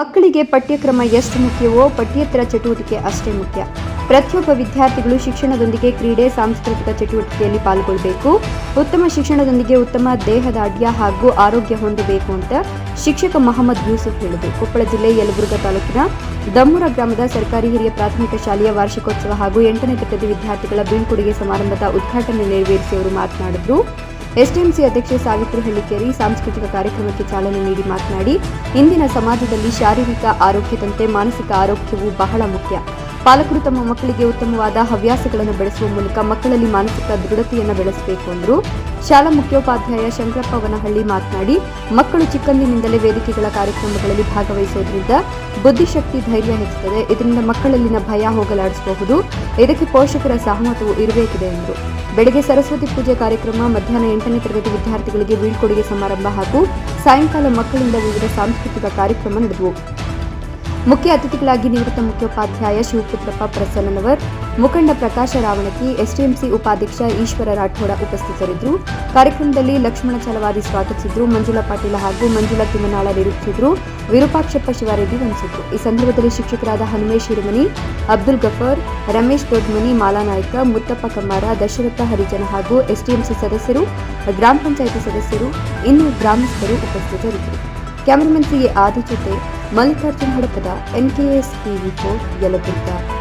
ಮಕ್ಕಳಿಗೆ ಪಠ್ಯಕ್ರಮ ಎಷ್ಟು ಮುಖ್ಯವೋ ಪಠ್ಯೇತರ ಚಟುವಟಿಕೆ ಅಷ್ಟೇ ಮುಖ್ಯ. ಪ್ರತಿಯೊಬ್ಬ ವಿದ್ಯಾರ್ಥಿಗಳು ಶಿಕ್ಷಣದೊಂದಿಗೆ ಕ್ರೀಡೆ, ಸಾಂಸ್ಕೃತಿಕ ಚಟುವಟಿಕೆಯಲ್ಲಿ ಪಾಲ್ಗೊಳ್ಳಬೇಕು ಉತ್ತಮ ಶಿಕ್ಷಣದೊಂದಿಗೆ ಉತ್ತಮ ದೇಹದ ಅಡ್ಯ ಹಾಗೂ ಆರೋಗ್ಯ ಹೊಂದಬೇಕು ಅಂತ ಶಿಕ್ಷಕ ಮೊಹಮ್ಮದ್ ಯೂಸುಫ್ ಹೇಳಿದರು ಕೊಪ್ಪಳ ಜಿಲ್ಲೆ ಯಲಬುರ್ಗ ತಾಲೂಕಿನ ದಮ್ಮೂರ ಗ್ರಾಮದ ಸರ್ಕಾರಿ ಹಿರಿಯ ಪ್ರಾಥಮಿಕ ಶಾಲೆಯ ವಾರ್ಷಿಕೋತ್ಸವ ಹಾಗೂ ಎಂಟನೇ ತರಗತಿ ವಿದ್ಯಾರ್ಥಿಗಳ ಬೀಳ್ಕೊಡುಗೆ ಸಮಾರಂಭದ ಉದ್ಘಾಟನೆ ನೆರವೇರಿಸಿ ಅವರು ಮಾತನಾಡಿದರು. ಎಸ್ಡಿಎಂಸಿ ಅಧ್ಯಕ್ಷೆ ಸಾವಿತ್ರಿ ಹಳ್ಳಿಕೇರಿ ಸಾಂಸ್ಕೃತಿಕ ಕಾರ್ಯಕ್ರಮಕ್ಕೆ ಚಾಲನೆ ನೀಡಿ ಮಾತನಾಡಿ, ಇಂದಿನ ಸಮಾಜದಲ್ಲಿ ಶಾರೀರಿಕ ಆರೋಗ್ಯದಂತೆ ಮಾನಸಿಕ ಆರೋಗ್ಯವೂ ಬಹಳ ಮುಖ್ಯ. ಪಾಲಕರು ತಮ್ಮ ಮಕ್ಕಳಿಗೆ ಉತ್ತಮವಾದ ಹವ್ಯಾಸಗಳನ್ನು ಬೆಳೆಸುವ ಮೂಲಕ ಮಕ್ಕಳಲ್ಲಿ ಮಾನಸಿಕ ದೃಢತೆಯನ್ನು ಬೆಳೆಸಬೇಕು ಎಂದರು ಶಾಲಾ ಮುಖ್ಯೋಪಾಧ್ಯಾಯ ಶಂಕರಪ್ಪ ವನಹಳ್ಳಿ ಮಾತನಾಡಿ, ಮಕ್ಕಳು ಚಿಕ್ಕಂದಿನಿಂದಲೇ ವೇದಿಕೆಗಳ ಕಾರ್ಯಕ್ರಮಗಳಲ್ಲಿ ಭಾಗವಹಿಸುವುದರಿಂದ ಬುದ್ಧಿಶಕ್ತಿ ಧೈರ್ಯ ಹೆಚ್ಚುತ್ತದೆ. ಇದರಿಂದ ಮಕ್ಕಳಲ್ಲಿನ ಭಯ ಹೋಗಲಾಡಿಸಬಹುದು. ಇದಕ್ಕೆ ಪೋಷಕರ ಸಹಮತವು ಇರಬೇಕಿದೆ ಎಂದರು ಬೆಳಗ್ಗೆ ಸರಸ್ವತಿ ಪೂಜೆ ಕಾರ್ಯಕ್ರಮ, ಮಧ್ಯಾಹ್ನ ಎಂಟನೇ ತರಗತಿ ವಿದ್ಯಾರ್ಥಿಗಳಿಗೆ ಬೀಳ್ಕೊಡುಗೆ ಸಮಾರಂಭ ಹಾಗೂ ಸಾಯಂಕಾಲ ಮಕ್ಕಳಿಂದ ವಿವಿಧ ಸಾಂಸ್ಕೃತಿಕ ಕಾರ್ಯಕ್ರಮ ನಡೆದವು. ಮುಖ್ಯ ಅತಿಥಿಗಳಾಗಿ ನಿವೃತ್ತ ಮುಖ್ಯೋಪಾಧ್ಯಾಯ ಶಿವಪುತ್ರಪ್ಪ ಪ್ರಸನ್ನನವರ್, ಮುಖಂಡ ಪ್ರಕಾಶ ರಾವಣಕಿ ಎಸ್ಟಿಎಂಸಿ ಉಪಾಧ್ಯಕ್ಷ ಈಶ್ವರ ರಾಠೋಡ ಉಪಸ್ಥಿತರಿದ್ದರು. ಕಾರ್ಯಕ್ರಮದಲ್ಲಿ ಲಕ್ಷ್ಮಣ ಚಲವಾದಿ ಸ್ವಾಗತಿಸಿದ್ರು. ಮಂಜುಳಾ ಪಾಟೀಲ ಹಾಗೂ ಮಂಜುಳಾ ತಿಮ್ಮನಾಳ ನಿರೂಪಿಸಿದ್ರು. ವಿರೂಪಾಕ್ಷಪ್ಪ ಶಿವಾರೆಡ್ಡಿ ವಂಚಿಸಿದ್ರು ಈ ಸಂದರ್ಭದಲ್ಲಿ ಶಿಕ್ಷಕರಾದ ಹನುಮೇಶ್ ಹಿರಮನಿ, ಅಬ್ದುಲ್ ಗಫರ್, ರಮೇಶ್ ದೊಡ್ಮನಿ ಮಾಲಾನಾಯ್ಕ ಮುತ್ತಪ್ಪ ಕಮ್ಮಾರ, ದಶರಥ ಹರಿಜನ ಹಾಗೂ ಎಸ್ಟಿಎಂಸಿ ಸದಸ್ಯರು, ಗ್ರಾಮ ಪಂಚಾಯಿತಿ ಸದಸ್ಯರು, ಇನ್ನು ಗ್ರಾಮಸ್ಥರು ಉಪಸ್ಥಿತರಿದ್ದರು. ಕ್ಯಾಮರಾಮನ್ ಸಿ ಎ ಆದಿ ಜೊತೆ Mallikarjun Hadapad NKS TV four Yelburga.